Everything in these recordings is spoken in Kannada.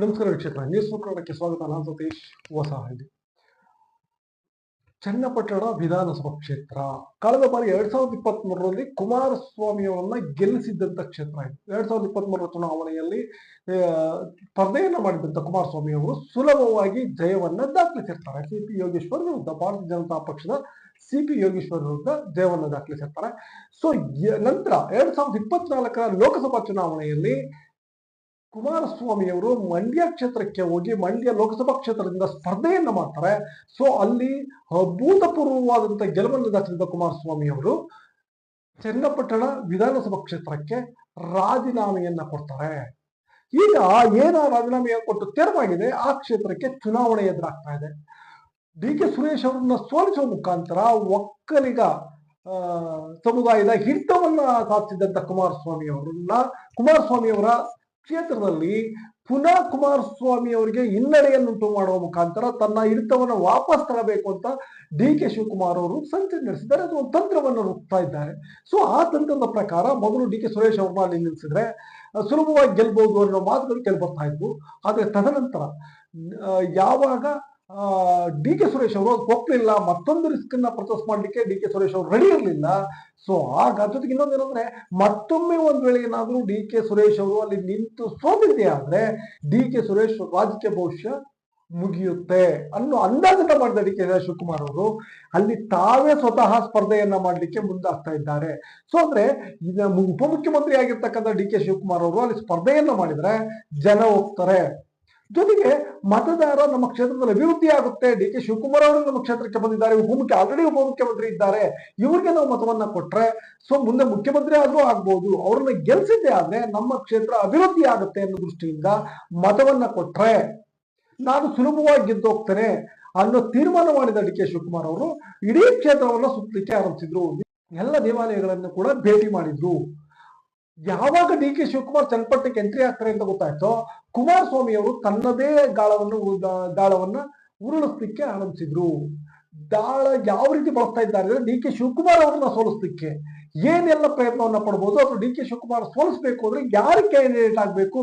ನಮಸ್ಕಾರ ವೀಕ್ಷಕರ ನ್ಯೂಸ್ ಕನ್ನಡಕ್ಕೆ ಸ್ವಾಗತ. ನಾನು ಸತೀಶ್. ಹೊಸಹಳ್ಳಿ ಚನ್ನಪಟ್ಟಣ ವಿಧಾನಸಭಾ ಕ್ಷೇತ್ರ. ಕಳೆದ ಬಾರಿ ಎರಡ್ ಸಾವಿರದ ಇಪ್ಪತ್ತ್ ಮೂರರಲ್ಲಿ ಕುಮಾರಸ್ವಾಮಿ ಗೆಲ್ಲಿಸಿದ್ದಂತ ಕ್ಷೇತ್ರ ಇದು. ಎರಡ್ ಸಾವಿರದ ಇಪ್ಪತ್ತ್ ಮೂರರ ಚುನಾವಣೆಯಲ್ಲಿ ಸ್ಪರ್ಧೆಯನ್ನ ಮಾಡಿದಂತ ಕುಮಾರಸ್ವಾಮಿ ಅವರು ಸುಲಭವಾಗಿ ಜಯವನ್ನ ದಾಖಲಿಸಿರ್ತಾರೆ. ಸಿಪಿ ಯೋಗೇಶ್ವರ್ ವಿರುದ್ಧ, ಭಾರತೀಯ ಜನತಾ ಪಕ್ಷದ ಸಿಪಿ ಯೋಗೇಶ್ವರ್ ವಿರುದ್ಧ ಜಯವನ್ನ ದಾಖಲಿಸಿರ್ತಾರೆ. ಸೊ ನಂತರ ಎರಡ್ ಸಾವಿರದ ಇಪ್ಪತ್ನಾಲ್ಕರ ಲೋಕಸಭಾ ಚುನಾವಣೆಯಲ್ಲಿ ಕುಮಾರಸ್ವಾಮಿ ಅವರು ಮಂಡ್ಯ ಕ್ಷೇತ್ರಕ್ಕೆ ಹೋಗಿ ಮಂಡ್ಯ ಲೋಕಸಭಾ ಕ್ಷೇತ್ರದಿಂದ ಸ್ಪರ್ಧೆಯನ್ನು ಮಾಡ್ತಾರೆ. ಸೊ ಅಲ್ಲಿ ಅಭೂತಪೂರ್ವವಾದಂಥ ಗೆಲುವನ್ನು ದಾಖಲಿಸಿದ ಕುಮಾರಸ್ವಾಮಿಯವರು ಚನ್ನಪಟ್ಟಣ ವಿಧಾನಸಭಾ ಕ್ಷೇತ್ರಕ್ಕೆ ರಾಜೀನಾಮೆಯನ್ನ ಕೊಡ್ತಾರೆ. ಈಗ ಏನ ರಾಜೀನಾಮೆ ಕೊಟ್ಟು ತೆರವಾಗಿದೆ, ಆ ಕ್ಷೇತ್ರಕ್ಕೆ ಚುನಾವಣೆ ಎದುರಾಗ್ತಾ ಇದೆ. ಡಿ ಕೆ ಸುರೇಶ್ ಅವರನ್ನ ಸೋಲಿಸುವ ಮುಖಾಂತರ ಒಕ್ಕಲಿಗ ಸಮುದಾಯದ ಹಿಡಿತವನ್ನ ಸಾಧಿಸಿದಂತ ಕುಮಾರಸ್ವಾಮಿ ಅವರನ್ನ, ಕುಮಾರಸ್ವಾಮಿ ಅವರ ಕ್ಷೇತ್ರದಲ್ಲಿ ಪುನಃ ಕುಮಾರಸ್ವಾಮಿ ಅವರಿಗೆ ಹಿನ್ನಡೆಯನ್ನುಂಟು ಮಾಡುವ ಮುಖಾಂತರ ತನ್ನ ಹಿಡಿತವನ್ನು ವಾಪಸ್ ತರಬೇಕು ಅಂತ ಡಿ ಕೆ ಶಿವಕುಮಾರ್ ಅವರು ಸಂಚು ನಡೆಸಿದ್ದಾರೆ. ಅದು ಒಂದು ತಂತ್ರವನ್ನು ರೂಪಿಸ್ತಾ ಇದ್ದಾರೆ. ಸೊ ಆ ತಂತ್ರದ ಪ್ರಕಾರ ಮೊದಲು ಡಿ ಕೆ ಸುರೇಶ್ ಅವ್ರನ್ನ ಅಲ್ಲಿ ನಿಲ್ಲಿಸಿದ್ರೆ ಸುಲಭವಾಗಿ ಗೆಲ್ಬಹುದು ಅನ್ನೋ ಮಾತುಗಳು ಬರ್ತಾ ಇದ್ವು. ಆದ್ರೆ ತದನಂತರ ಯಾವಾಗ ಡಿ ಕೆ ಸುರೇಶ್ ಅವರು ಅದಕ್ಕೆ ಒಪ್ಪಲಿಲ್ಲ ಮತ್ತೊಂದು ರಿಸ್ಕ್ ಅನ್ನ ಪರ್ಚೇಸ್ ಮಾಡ್ಲಿಕ್ಕೆ ಡಿ ಕೆ ಸುರೇಶ್ ಅವರು ರೆಡಿ ಇರಲಿಲ್ಲ. ಸೊ ಆಗ ಜೊತೆಗೆ ಇನ್ನೊಂದು ಏನಂದ್ರೆ, ಮತ್ತೊಮ್ಮೆ ಒಂದ್ ವೇಳೆ ಏನಾದ್ರೂ ಡಿ ಕೆ ಸುರೇಶ್ ಅವರು ಅಲ್ಲಿ ನಿಂತು ಸೋತಿದ್ದೆ ಆದ್ರೆ, ಡಿ ಕೆ ಸುರೇಶ್ ರಾಜಕೀಯ ಭವಿಷ್ಯ ಮುಗಿಯುತ್ತೆ ಅನ್ನೋ ಅಂದಾಜನ್ನ ಮಾಡಿದ ಡಿ ಕೆ ಶಿವಕುಮಾರ್ ಅವರು. ಅಲ್ಲಿ ತಾವೇ ಸ್ವತಃ ಸ್ಪರ್ಧೆಯನ್ನ ಮಾಡಲಿಕ್ಕೆ ಮುಂದಾಗ್ತಾ ಇದ್ದಾರೆ. ಸೊ ಅಂದ್ರೆ ಉಪಮುಖ್ಯಮಂತ್ರಿ ಆಗಿರ್ತಕ್ಕಂಥ ಡಿ ಕೆ ಶಿವಕುಮಾರ್ ಅವರು ಅಲ್ಲಿ ಸ್ಪರ್ಧೆಯನ್ನ ಮಾಡಿದ್ರೆ ಜನ ಹೋಗ್ತಾರೆ ಜೊತೆಗೆ ಮತದಾರ ನಮ್ಮ ಕ್ಷೇತ್ರದಲ್ಲಿ ಅಭಿವೃದ್ಧಿ ಆಗುತ್ತೆ. ಡಿ ಕೆ ಶಿವಕುಮಾರ್ ಅವರು ನಮ್ಮ ಕ್ಷೇತ್ರಕ್ಕೆ ಬಂದಿದ್ದಾರೆ. ಉಪಮುಖ್ಯ ಆಲ್ರೆಡಿ ಉಪಮುಖ್ಯಮಂತ್ರಿ ಇದ್ದಾರೆ. ಇವರಿಗೆ ನಾವು ಮತವನ್ನ ಕೊಟ್ರೆ ಸೊ ಮುಂದೆ ಮುಖ್ಯಮಂತ್ರಿ ಆದ್ರೂ ಆಗ್ಬಹುದು ಅವ್ರನ್ನ ಗೆಲ್ಸಿದ್ದೆ ಆದ್ರೆ ನಮ್ಮ ಕ್ಷೇತ್ರ ಅಭಿವೃದ್ಧಿ ಆಗುತ್ತೆ ಅನ್ನೋ ದೃಷ್ಟಿಯಿಂದ ಮತವನ್ನ ಕೊಟ್ರೆ ನಾನು ಸುಲಭವಾಗಿ ಗೆದ್ದು ಹೋಗ್ತೇನೆ ಅನ್ನೋ ತೀರ್ಮಾನ ಮಾಡಿದ ಡಿ ಕೆ ಶಿವಕುಮಾರ್ ಅವರು ಇಡೀ ಕ್ಷೇತ್ರವನ್ನ ಸುತ್ತಲಿಕ್ಕೆ ಆರಂಭಿಸಿದ್ರು. ಎಲ್ಲ ದೇವಾಲಯಗಳನ್ನು ಕೂಡ ಭೇಟಿ ಮಾಡಿದ್ರು. ಯಾವಾಗ ಡಿ ಕೆ ಶಿವಕುಮಾರ್ ಚನ್ನಪಟ್ಟಣಕ್ಕೆ ಎಂಟ್ರಿ ಆಗ್ತಾರೆ ಅಂತ ಗೊತ್ತಾಯ್ತೋ ಕುಮಾರಸ್ವಾಮಿ ಅವರು ತನ್ನದೇ ಗಾಳವನ್ನು ಗಾಳವನ್ನು ಉರುಳಿಸ್ಲಿಕ್ಕೆ ಆರಂಭಿಸಿದ್ರು. ದಾಳ ಯಾವ ರೀತಿ ಬಳಸ್ತಾ ಇದ್ದಾರೆ ಅಂದ್ರೆ ಡಿ ಕೆ ಶಿವಕುಮಾರ್ ಅವ್ರನ್ನ ಸೋಲಿಸ್ಲಿಕ್ಕೆ. ಏನೆಲ್ಲ ಪ್ರಯತ್ನವನ್ನ ಪಡ್ಬೋದು ಅಥವಾ ಡಿ ಕೆ ಶಿವಕುಮಾರ್ ಸೋಲಿಸ್ಬೇಕು ಅಂದ್ರೆ ಯಾರು ಕ್ಯಾಂಡಿಡೇಟ್ ಆಗ್ಬೇಕು?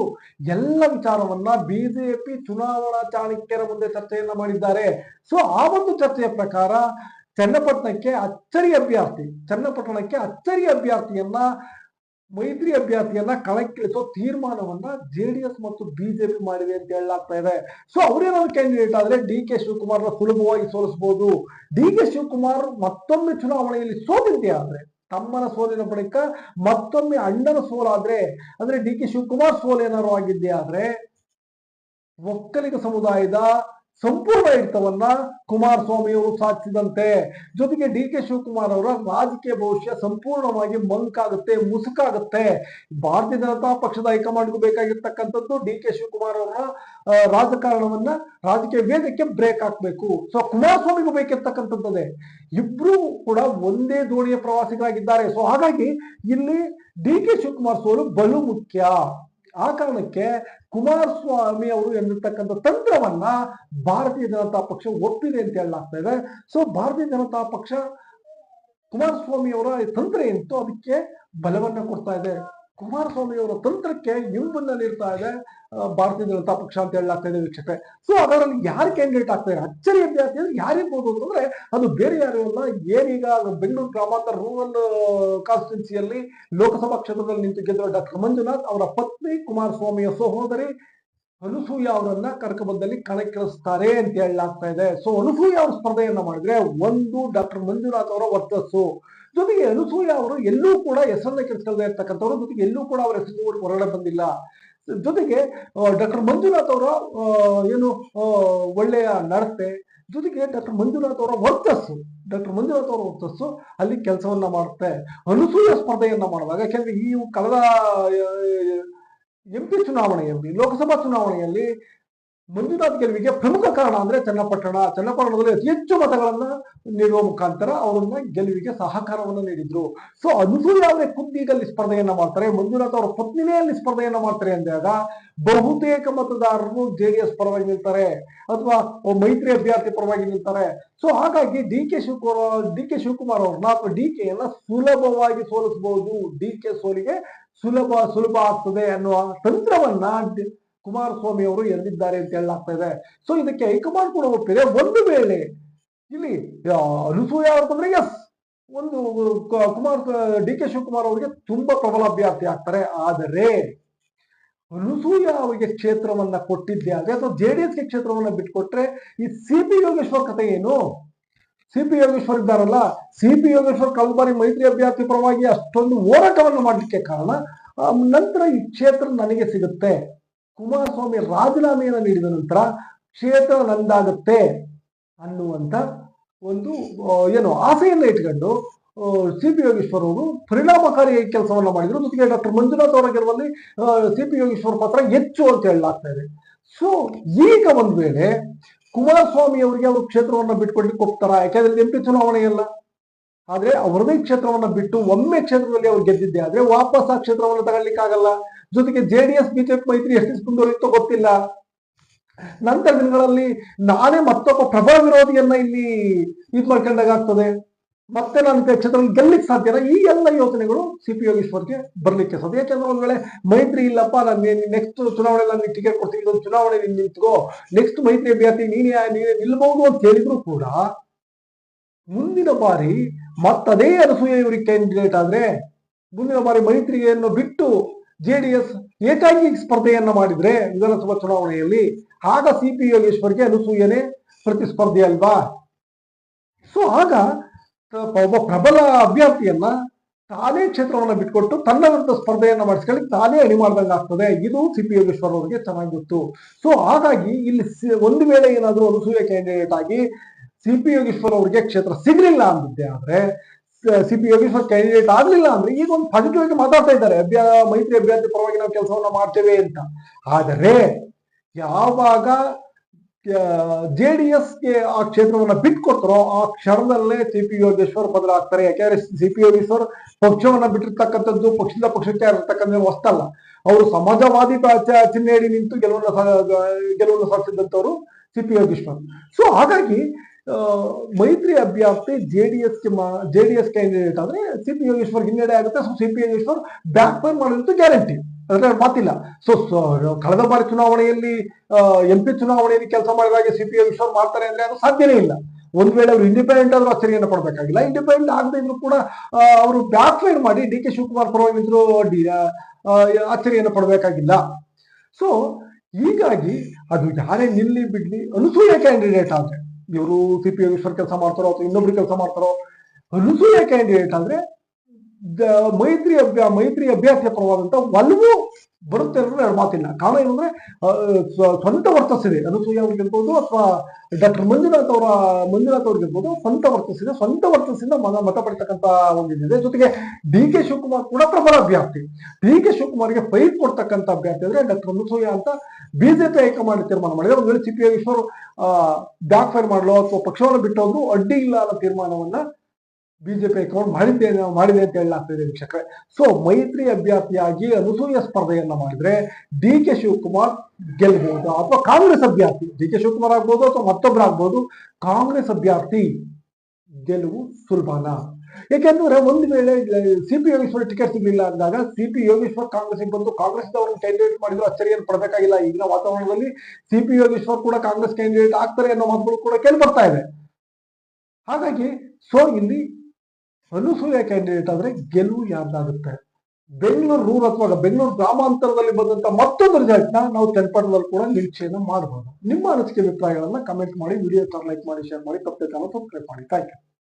ಎಲ್ಲ ವಿಚಾರವನ್ನ ಬಿಜೆಪಿ ಚುನಾವಣಾ ಚಾಣಕ್ಯರ ಮುಂದೆ ಚರ್ಚೆಯನ್ನ ಮಾಡಿದ್ದಾರೆ. ಸೊ ಆ ಒಂದು ಚರ್ಚೆಯ ಪ್ರಕಾರ ಚನ್ನಪಟ್ಟಣಕ್ಕೆ ಅಚ್ಚರಿ ಅಭ್ಯರ್ಥಿ, ಚನ್ನಪಟ್ಟಣಕ್ಕೆ ಅಚ್ಚರಿ ಅಭ್ಯರ್ಥಿಯನ್ನ ಮೈತ್ರಿ ಅಭ್ಯರ್ಥಿಯನ್ನ ಕಣಕ್ಕಿಳಿಸೋ ತೀರ್ಮಾನವನ್ನ ಜೆಡಿಎಸ್ ಮತ್ತು ಬಿಜೆಪಿ ಮಾಡಿದೆ ಅಂತ ಹೇಳಲಾಗ್ತಾ ಇದೆ. ಸೊ ಅವರೇನಾದ್ರು ಕ್ಯಾಂಡಿಡೇಟ್ ಆದ್ರೆ ಡಿ ಕೆ ಶಿವಕುಮಾರ್ನ ಸುಲಭವಾಗಿ ಸೋಲಿಸಬಹುದು ಡಿ ಕೆ ಶಿವಕುಮಾರ್ ಮತ್ತೊಮ್ಮೆ ಚುನಾವಣೆಯಲ್ಲಿ ಸೋತಿದ್ದೆ ಆದ್ರೆ, ತಮ್ಮನ ಸೋಲಿನ ಬಳಿಕ ಮತ್ತೊಮ್ಮೆ ಅಣ್ಣನ ಸೋಲಾದ್ರೆ, ಅಂದ್ರೆ ಡಿ ಕೆ ಶಿವಕುಮಾರ್ ಸೋಲು ಏನಾದ್ರು ಆಗಿದ್ದೆ ಆದ್ರೆ, ಒಕ್ಕಲಿಗ ಸಮುದಾಯದ ಸಂಪೂರ್ಣ ಹಿಡಿತವನ್ನ ಕುಮಾರಸ್ವಾಮಿಯವರು ಸಾಧಿಸಿದಂತೆ. ಜೊತೆಗೆ ಡಿ ಕೆ ಶಿವಕುಮಾರ್ ಅವರ ರಾಜಕೀಯ ಭವಿಷ್ಯ ಸಂಪೂರ್ಣವಾಗಿ ಮಂಕಾಗುತ್ತೆ, ಮುಸುಕಾಗುತ್ತೆ. ಭಾರತೀಯ ಜನತಾ ಪಕ್ಷದ ಹೈಕಮಾಂಡ್ಗೂ ಬೇಕಾಗಿರ್ತಕ್ಕಂಥದ್ದು ಡಿ ಕೆ ಶಿವಕುಮಾರ್ ಅವರ ರಾಜಕಾರಣವನ್ನ ರಾಜಕೀಯ ವೇದಕ್ಕೆ ಬ್ರೇಕ್ ಹಾಕ್ಬೇಕು. ಸೊ, ಕುಮಾರಸ್ವಾಮಿಗೂ ಬೇಕಿರ್ತಕ್ಕಂಥದ್ದೇ ಇಬ್ರು ಕೂಡ ಒಂದೇ ದೋಣಿಯ ಪ್ರವಾಸಿಗಳಾಗಿದ್ದಾರೆ ಸೊ, ಹಾಗಾಗಿ ಇಲ್ಲಿ ಡಿ ಕೆ ಶಿವಕುಮಾರ್ ಸೋಲು ಬಲು ಮುಖ್ಯ ಆ ಕಾರಣಕ್ಕೆ ಕುಮಾರಸ್ವಾಮಿ ಅವರು ಎನ್ನಿರ್ತಕ್ಕಂಥ ತಂತ್ರವನ್ನ ಭಾರತೀಯ ಜನತಾ ಪಕ್ಷ ಒಪ್ಪಿದೆ ಅಂತ ಹೇಳಲಾಗ್ತಾ ಇದೆ. ಸೊ ಭಾರತೀಯ ಜನತಾ ಪಕ್ಷ ಕುಮಾರಸ್ವಾಮಿ ಅವರ ತಂತ್ರ ಏನಿತ್ತು ಅದಕ್ಕೆ ಬಲವನ್ನ ಕೊಡ್ತಾ ಇದೆ. ಕುಮಾರಸ್ವಾಮಿ ಅವರ ತಂತ್ರಕ್ಕೆ ಇಂಬನ್ನ ನೀಡ್ತಾ ಇದೆ. ಭಾರತೀಯ ಜನತಾ ಪಕ್ಷ ಅಂತ ಹೇಳಲಾಗ್ತಾ ಇದೆ ವೀಕ್ಷಕರೇ. ಸೊ ಅದರಲ್ಲಿ ಯಾರು ಕ್ಯಾಂಡಿಡೇಟ್ ಆಗ್ತಾರೆ? ಅಚ್ಚರಿ ಅಭ್ಯರ್ಥಿ ಅಂದ್ರೆ ಯಾರಿರ್ಬೋದು ಅಂತಂದ್ರೆ, ಅದು ಬೇರೆ ಯಾರು ಅಲ್ಲ ಏನೀಗ ಬೆಂಗಳೂರು ಗ್ರಾಮಾಂತರ ರೂರಲ್ ಕಾನ್ಸ್ಟಿಟ್ಯೂನ್ಸಿಯಲ್ಲಿ ಲೋಕಸಭಾ ಕ್ಷೇತ್ರದಲ್ಲಿ ನಿಂತು ಗೆದ್ದ ಡಾಕ್ಟರ್ ಮಂಜುನಾಥ್ ಅವರ ಪತ್ನಿ ಕುಮಾರಸ್ವಾಮಿಯ ಸಹೋದರಿ ಅನುಸೂಯ ಅವರನ್ನ ಕರ್ಕಬದ್ದಲ್ಲಿ ಕಣಕ್ಕಿಳಿಸ್ತಾರೆ ಅಂತ ಹೇಳಲಾಗ್ತಾ ಇದೆ. ಸೊ ಅನುಸೂಯ ಅವರ ಸ್ಪರ್ಧೆಯನ್ನ ಮಾಡಿದ್ರೆ ಒಂದು ಡಾಕ್ಟರ್ ಮಂಜುನಾಥ್ ಅವರ ವರ್ಚಸ್ಸು. ಜೊತೆಗೆ ಅನುಸೂಯ ಅವರು ಎಲ್ಲೂ ಕೂಡ ಹೆಸರನ್ನ ಕೆಲಸದಲ್ಲೇ ಇರ್ತಕ್ಕಂಥವ್ರ, ಜೊತೆಗೆ ಎಲ್ಲೂ ಕೂಡ ಅವರ ಹೆಸರು ಹೊರಗಡೆ ಬಂದಿಲ್ಲ. ಜೊತೆಗೆ ಡಾಕ್ಟರ್ ಮಂಜುನಾಥ್ ಅವರ ಏನು ಒಳ್ಳೆಯ ನಡತೆ ಜೊತೆಗೆ ಡಾಕ್ಟರ್ ಮಂಜುನಾಥ್ ಅವರ ವರ್ತಸ್ಸು ಡಾಕ್ಟರ್ ಮಂಜುನಾಥ್ ಅವರ ವರ್ತಸ್ಸು ಅಲ್ಲಿ ಕೆಲಸವನ್ನ ಮಾಡುತ್ತೆ ಅನುಸೂಯ ಸ್ಪರ್ಧೆಯನ್ನ ಮಾಡುವಾಗ, ಯಾಕೆಂದ್ರೆ ಈ ಕಳೆದ ಎಂ ಪಿ ಚುನಾವಣೆಯಲ್ಲಿ, ಲೋಕಸಭಾ ಚುನಾವಣೆಯಲ್ಲಿ ಮಂಜುನಾಥ್ ಗೆಲುವಿಗೆ ಪ್ರಮುಖ ಕಾರಣ ಅಂದ್ರೆ ಚನ್ನಪಟ್ಟಣ. ಚನ್ನಪಟ್ಟಣದಲ್ಲಿ ಅತಿ ಹೆಚ್ಚು ಮತಗಳನ್ನ ನೀಡುವ ಮುಖಾಂತರ ಅವರನ್ನ ಗೆಲುವಿಗೆ ಸಹಕಾರವನ್ನು ನೀಡಿದ್ರು. ಸೊ ಅನುಸೂಯ ಅವರೇ ಖುದ್ದೀಗ ಅಲ್ಲಿ ಸ್ಪರ್ಧೆಯನ್ನ ಮಾಡ್ತಾರೆ. ಮಂಜುನಾಥ್ ಅವರ ಪತ್ನಿನೇ ಅಲ್ಲಿ ಸ್ಪರ್ಧೆಯನ್ನ ಮಾಡ್ತಾರೆ ಅಂದಾಗ ಬಹುತೇಕ ಮತದಾರರು ಜೆಡಿಎಸ್ ಪರವಾಗಿ ನಿಲ್ತಾರೆ ಅಥವಾ ಮೈತ್ರಿ ಅಭ್ಯರ್ಥಿ ಪರವಾಗಿ ನಿಲ್ತಾರೆ. ಸೊ ಹಾಗಾಗಿ D K Shivakumar, D K Shivakumar ಅವ್ರನ್ನ ಅಥವಾ ಡಿ ಕೆಯನ್ನ ಸುಲಭವಾಗಿ ಸೋಲಿಸಬಹುದು. ಡಿ ಕೆ ಸೋಲಿಗೆ ಸುಲಭ ಸುಲಭ ಆಗ್ತದೆ ಅನ್ನುವ ತಂತ್ರವನ್ನ ಕುಮಾರಸ್ವಾಮಿ ಅವರು ಎಲ್ಲಿದ್ದಾರೆ ಅಂತ ಹೇಳಲಾಗ್ತಾ ಇದೆ. ಸೊ ಇದಕ್ಕೆ ಹೈಕಮಾಂಡ್ ಕೂಡ ಒಪ್ಪಿದೆ. ಒಂದು ವೇಳೆ ಇಲ್ಲಿ ಅನುಸೂಯ ಅಂತಂದ್ರೆ ಎಸ್ ಒಂದು ಕುಮಾರ್ ಡಿ ಕೆ ಶಿವಕುಮಾರ್ ಅವರಿಗೆ ತುಂಬಾ ಪ್ರಬಲ ಅಭ್ಯರ್ಥಿ ಆಗ್ತಾರೆ. ಆದರೆ ಅನಸೂಯ ಅವರಿಗೆ ಕ್ಷೇತ್ರವನ್ನ ಕೊಟ್ಟಿದ್ದೆ ಆದ್ರೆ, ಅಥವಾ ಜೆ ಡಿ ಎಸ್ಗೆ ಕ್ಷೇತ್ರವನ್ನ ಬಿಟ್ಕೊಟ್ರೆ ಈ ಸಿ ಪಿ ಯೋಗೇಶ್ವರ್ ಕಥೆ ಏನು? ಸಿ ಪಿ ಯೋಗೇಶ್ವರ್ ಇದ್ದಾರಲ್ಲ, ಸಿ ಪಿ ಯೋಗೇಶ್ವರ್ ಕಳೆದ ಮೈತ್ರಿ ಅಭ್ಯರ್ಥಿ ಪರವಾಗಿ ಅಷ್ಟೊಂದು ಹೋರಾಟವನ್ನು ಮಾಡಲಿಕ್ಕೆ ಕಾರಣ ನಂತರ ಈ ಕ್ಷೇತ್ರ ನನಗೆ ಸಿಗುತ್ತೆ. ಕುಮಾರಸ್ವಾಮಿ ರಾಜೀನಾಮೆಯನ್ನು ನೀಡಿದ ನಂತರ ಕ್ಷೇತ್ರ ನಂದಾಗುತ್ತೆ ಅನ್ನುವಂತ ಒಂದು ಏನು ಆಸೆಯನ್ನು ಇಟ್ಕೊಂಡು ಸಿ ಪಿ ಯೋಗೇಶ್ವರ್ ಅವರು ಪರಿಣಾಮಕಾರಿ ಕೆಲಸವನ್ನ ಮಾಡಿದ್ರು. ಜೊತೆಗೆ ಡಾಕ್ಟರ್ ಮಂಜುನಾಥ್ ಅವರ ಗೆಲುವಲ್ಲಿ ಸಿ ಪಿ ಯೋಗೇಶ್ವರ್ ಪಾತ್ರ ಹೆಚ್ಚು ಅಂತ ಹೇಳಲಾಗ್ತಾ ಇದೆ. ಸೊ ಈಗ ಒಂದ್ ವೇಳೆ ಕುಮಾರಸ್ವಾಮಿ ಅವರಿಗೆ ಅವರು ಕ್ಷೇತ್ರವನ್ನ ಬಿಟ್ಕೊಡ್ಲಿಕ್ಕೆ ಹೋಗ್ತಾರ ಯಾಕೆಂದ್ರೆ ಎಂ ಪಿ ಚುನಾವಣೆ ಎಲ್ಲ ಆದ್ರೆ ಅವರದೇ ಕ್ಷೇತ್ರವನ್ನ ಬಿಟ್ಟು ಒಮ್ಮೆ ಕ್ಷೇತ್ರದಲ್ಲಿ ಅವ್ರು ಗೆದ್ದಿದ್ದೆ ಆದ್ರೆ ವಾಪಸ್ ಆ ಕ್ಷೇತ್ರವನ್ನು ತಗೊಳ್ಲಿಕ್ಕೆ ಆಗಲ್ಲ ಜೊತೆಗೆ ಜೆ ಡಿ ಎಸ್ ಬಿಜೆಪಿ ಮೈತ್ರಿ ಎಷ್ಟು ಮುಂದುವರಿಯುತ್ತೋ ಗೊತ್ತಿಲ್ಲ. ನಂತರ ದಿನಗಳಲ್ಲಿ ನಾನೇ ಮತ್ತೊಬ್ಬ ಪ್ರಬಲ ವಿರೋಧಿಯನ್ನ ಇಲ್ಲಿ ಇದು ಮಾಡ್ಕೊಂಡಾಗ್ತದೆ ಮತ್ತೆ ನಾನು ಕ್ಷೇತ್ರದಲ್ಲಿ ಗೆಲ್ಲಕ್ಕೆ ಸಾಧ್ಯನ ಈ ಎಲ್ಲ ಯೋಚನೆಗಳು ಸಿ ಪಿ ಯೋಗೇಶ್ವರ್ಗೆ ಬರ್ಲಿಕ್ಕೆ ಸಾಧ್ಯ. ಯಾಕಂದ್ರೆ ಒಂದ್ ವೇಳೆ ಮೈತ್ರಿ ಇಲ್ಲಪ್ಪ, ನಾನು ನೆಕ್ಸ್ಟ್ ಚುನಾವಣೆ ನಾನು ಟಿಕೆಟ್ ಕೊಡ್ತೀನಿ, ಇದೊಂದು ಚುನಾವಣೆ ನೀನ್ ನಿಂತ್ಕೋ ನೆಕ್ಸ್ಟ್ ಮೈತ್ರಿ ಅಭ್ಯರ್ಥಿ ನೀನೇ ನೀನೇ ನಿಲ್ಬಹುದು ಅಂತ ಹೇಳಿದ್ರು ಕೂಡ ಮುಂದಿನ ಬಾರಿ ಮತ್ತದೇ ಅನಸೂಯ ಇವರಿಗೆ ಕ್ಯಾಂಡಿಡೇಟ್ ಆದ್ರೆ ಮುಂದಿನ ಬಾರಿ ಮೈತ್ರಿಯನ್ನು ಬಿಟ್ಟು ಜೆ ಡಿ ಎಸ್ ಏಕಾಂಗಿ ಸ್ಪರ್ಧೆಯನ್ನ ಮಾಡಿದ್ರೆ ವಿಧಾನಸಭಾ ಚುನಾವಣೆಯಲ್ಲಿ, ಆಗ ಸಿ ಪಿ ಯೋಗೇಶ್ವರ್ಗೆ ಅನಸೂಯನೇ ಪ್ರತಿಸ್ಪರ್ಧಿ ಅಲ್ವಾ? ಸೊ ಆಗ ಒಬ್ಬ ಪ್ರಬಲ ಅಭ್ಯರ್ಥಿಯನ್ನ ತಾನೇ ಕ್ಷೇತ್ರವನ್ನ ಬಿಟ್ಕೊಟ್ಟು ತನ್ನ ವಿರುದ್ಧ ಸ್ಪರ್ಧೆಯನ್ನ ಮಾಡಿಸ್ಕೊಳ್ಳಿ, ತಾನೇ ಅಣಿ ಮಾಡ್ದಂಗೆ ಇದು ಸಿ ಪಿ ಯೋಗೇಶ್ವರ್ ಅವರಿಗೆ ಚೆನ್ನಾಗಿತ್ತು. ಸೊ ಹಾಗಾಗಿ ಇಲ್ಲಿ ಒಂದು ವೇಳೆ ಏನಾದರೂ ಅನಸೂಯ ಕ್ಯಾಂಡಿಡೇಟ್ ಆಗಿ ಸಿ ಪಿ ಯೋಗೇಶ್ವರ್ ಅವರಿಗೆ ಕ್ಷೇತ್ರ ಸಿಗಲಿಲ್ಲ ಅಂದಿದ್ದೆ ಆದ್ರೆ, ಸಿ ಪಿ ಯೋಗೇಶ್ವರ್ ಕ್ಯಾಂಡಿಡೇಟ್ ಆಗ್ಲಿಲ್ಲ ಅಂದ್ರೆ ಈಗ ಒಂದು ಪಾಸಿಟಿವ್ ಮಾತಾಡ್ತಾ ಇದ್ದಾರೆ, ಅಭ್ಯ, ಮೈತ್ರಿ ಅಭ್ಯರ್ಥಿ ಪರವಾಗಿ ನಾವು ಕೆಲಸವನ್ನ ಮಾಡ್ತೇವೆ ಅಂತ. ಆದರೆ ಯಾವಾಗ ಜೆ ಡಿ ಎಸ್ಗೆ ಆ ಕ್ಷೇತ್ರವನ್ನ ಬಿಟ್ಕೊಡ್ತಾರೋ ಆ ಕ್ಷಣದಲ್ಲೇ ಸಿ ಪಿ ಯೋಗೇಶ್ವರ್ ಬದಲಾಗ್ತಾರೆ. ಯಾಕೆಂದ್ರೆ ಸಿ ಪಿ ಯೋಗೇಶ್ವರ್ ಪಕ್ಷವನ್ನ ಬಿಟ್ಟಿರ್ತಕ್ಕಂಥದ್ದು ಪಕ್ಷದ ಪಕ್ಷಕ್ಕೆ ಇರತಕ್ಕಂಥ ಹೊಸ್ತಲ್ಲ ಅವರು ಸಮಾಜವಾದಿ ಚಿಹ್ನೆಯಡಿ ನಿಂತು ಗೆಲುವನ್ನು ಗೆಲುವನ್ನು ಸಾಧಿಸಿದಂತವರು ಸಿ ಪಿ ಯೋಗೇಶ್ವರ್. ಸೊ ಹಾಗಾಗಿ ಮೈತ್ರಿ ಅಭ್ಯರ್ಥಿ J D S J D S candidate ಆದ್ರೆ ಸಿ ಪಿ ಯೋಗೇಶ್ವರ್ ಹಿನ್ನಡೆ ಆಗುತ್ತೆ. So C P Yogeshwar backfire ಮಾಡೋದಂತೂ guarantee ಅದ್ರ ಮಾತಿಲ್ಲ. ಸೊ ಕಳೆದ ಬಾರಿ ಚುನಾವಣೆಯಲ್ಲಿ ಎಂ ಪಿ ಚುನಾವಣೆಯಲ್ಲಿ ಕೆಲಸ ಮಾಡಿದಾಗ ಸಿ ಪಿ ಯೋಗೇಶ್ವರ್ ಮಾಡ್ತಾರೆ ಅಂದ್ರೆ ಅದು ಸಾಧ್ಯನೇ ಇಲ್ಲ. ಒಂದ್ ವೇಳೆ ಅವರು ಇಂಡಿಪೆಂಡೆಂಟ್ ಆದ್ರೂ ಅಚ್ಚರಿಯನ್ನು ಪಡಬೇಕಾಗಿಲ್ಲ. ಇಂಡಿಪೆಂಡೆಂಟ್ ಆಗದೆ ಇದ್ರು ಕೂಡ ಅವರು ಬ್ಯಾಕ್ ಫೈರ್ ಮಾಡಿ ಡಿ ಕೆ ಶಿವಕುಮಾರ್ ಪರವಾಗಿ ನಿಂತರು ಡಿ ಆ, ಅಚ್ಚರಿಯನ್ನು ಪಡಬೇಕಾಗಿಲ್ಲ. ಸೊ ಹೀಗಾಗಿ ಅದು ಯಾರೇ ನಿಲ್ಲಿ ಬಿಡ್ಲಿ ಅನುಸೂಯ ಕ್ಯಾಂಡಿಡೇಟ್ ಆದ್ರೆ ಇವರು ಸಿ ಪಿ ಯೋಗೇಶ್ವರ್ ಕೆಲಸ ಮಾಡ್ತಾರೋ ಅಥವಾ ಇನ್ನೊಬ್ರು ಕೆಲಸ ಮಾಡ್ತಾರೋ ಅನುಸೂಯ ಕ್ಯಾಂಡಿಡೇಟ್ ಅಂದ್ರೆ ಮೈತ್ರಿ ಅಭ್ಯ, ಮೈತ್ರಿ ಅಭ್ಯಾಸಕ್ಕೆ ಒಲವು ಬರುತ್ತೆ ಅನ್ನೋದು ಎರಡು ಮಾತಿಲ್ಲ. ಕಾರಣ ಏನಂದ್ರೆ ಸ್ವಂತ ವರ್ಚಸ್ಸಿದೆ. ಅನುಸೂಯ ಅವ್ರಿಗೆ ಇರ್ಬೋದು ಅಥವಾ ಡಾಕ್ಟರ್ ಮಂಜುನಾಥ್ ಅವರ, ಮಂಜುನಾಥ್ ಅವ್ರಿಗಿರ್ಬೋದು ಸ್ವಂತ ವರ್ಚಸ್ಸಿದೆ. ಸ್ವಂತ ವರ್ತಸ್ಸಿಂದ ಮತ ಮತ ಪಡಿತಕ್ಕಂತ ಒಂದು ಇದೆ. ಜೊತೆಗೆ ಡಿ ಕೆ ಶಿವಕುಮಾರ್ ಕೂಡ ಪ್ರಬಲ ಅಭ್ಯರ್ಥಿ. ಡಿ ಕೆ ಶಿವಕುಮಾರ್ಗೆ ಫೈಟ್ ಕೊಡ್ತಕ್ಕಂತ ಅಭ್ಯರ್ಥಿ ಅಂದ್ರೆ ಡಾಕ್ಟರ್ ಅನುಸೂಯ ಅಂತ ಬಿಜೆಪಿ ಹೈಕಮಾಂಡ್ ತೀರ್ಮಾನ ಮಾಡಿದೆ. ಒಂದು ವೇಳೆ C P Yogeshwar backfire ಮಾಡಲು ಅಥವಾ ಪಕ್ಷವನ್ನು ಬಿಟ್ಟೋದ್ರು ಅಡ್ಡಿ ಇಲ್ಲ ಅನ್ನೋ ತೀರ್ಮಾನವನ್ನ ಬಿಜೆಪಿ ಹೈಕಮಾಂಡ್ ಮಾಡಿದ್ದೆ, ಮಾಡಿದೆ ಅಂತ ಹೇಳಲಾಗ್ತಿದೆ ವೀಕ್ಷಕರೇ. ಸೊ ಮೈತ್ರಿ ಅಭ್ಯರ್ಥಿಯಾಗಿ ಅನುಸೂಯ ಸ್ಪರ್ಧೆಯನ್ನ ಮಾಡಿದ್ರೆ ಡಿ ಕೆ ಶಿವಕುಮಾರ್ ಗೆಲ್ಬಹುದು ಅಥವಾ ಕಾಂಗ್ರೆಸ್ ಅಭ್ಯರ್ಥಿ, ಡಿ ಕೆ ಶಿವಕುಮಾರ್ ಆಗ್ಬೋದು ಅಥವಾ ಮತ್ತೊಬ್ಬರಾಗ್ಬೋದು ಕಾಂಗ್ರೆಸ್ ಅಭ್ಯರ್ಥಿ ಗೆಲುವು ಸುಲಭನ. ಯಾಕೆಂದ್ರೆ ಒಂದು ವೇಳೆ ಸಿ ಪಿ ಯೋಗೇಶ್ವರ ಟಿಕೆಟ್ ಸಿಗಲಿಲ್ಲ ಅಂದಾಗ ಸಿ ಪಿ ಯೋಗೇಶ್ವರ್ ಕಾಂಗ್ರೆಸ್ಗೆ ಬಂದು ಕಾಂಗ್ರೆಸ್ ಅವರನ್ನು ಕ್ಯಾಂಡಿಡೇಟ್ ಮಾಡಿದ್ರು ಅಚ್ಚರಿಯನ್ನು ಪಡಬೇಕಾಗಿಲ್ಲ. ಈಗಿನ ವಾತಾವರಣದಲ್ಲಿ ಸಿ ಪಿ ಯೋಗೇಶ್ವರ್ ಕೂಡ ಕಾಂಗ್ರೆಸ್ ಕ್ಯಾಂಡಿಡೇಟ್ ಆಗ್ತಾರೆ ಅನ್ನೋ ಮಾತುಗಳು ಕೂಡ ಕೇಳಿ ಬರ್ತಾ ಇದೆ. ಹಾಗಾಗಿ ಸೊ ಇಲ್ಲಿ ಅನುಸೂಯ ಕ್ಯಾಂಡಿಡೇಟ್ ಆದ್ರೆ ಗೆಲುವು ಯಾರ್ದಾಗುತ್ತೆ? ಬೆಂಗಳೂರು ರೂರ್ ಅಥವಾ ಬೆಂಗಳೂರು ಗ್ರಾಮಾಂತರದಲ್ಲಿ ಬಂದಂತ ಮತ್ತೊಂದು ರಿಸಲ್ಟ್ನ ನಾವು ಚನ್ನಪಟ್ಟಣದಲ್ಲಿ ಕೂಡ ನಿರೀಕ್ಷೆಯನ್ನು ಮಾಡಬಹುದು ನಿಮ್ಮ ಅನಿಸಿಕೆ ಅಭಿಪ್ರಾಯಗಳನ್ನ ಕಮೆಂಟ್ ಮಾಡಿ ವಿಡಿಯೋ ಲೈಕ್ ಮಾಡಿ ಶೇರ್ ಮಾಡಿ ತಪ್ಪೇ ಚಾನಲ್ ಸಬ್ಸ್ಕ್ರೈಬ್ ಮಾಡಿ. Thank you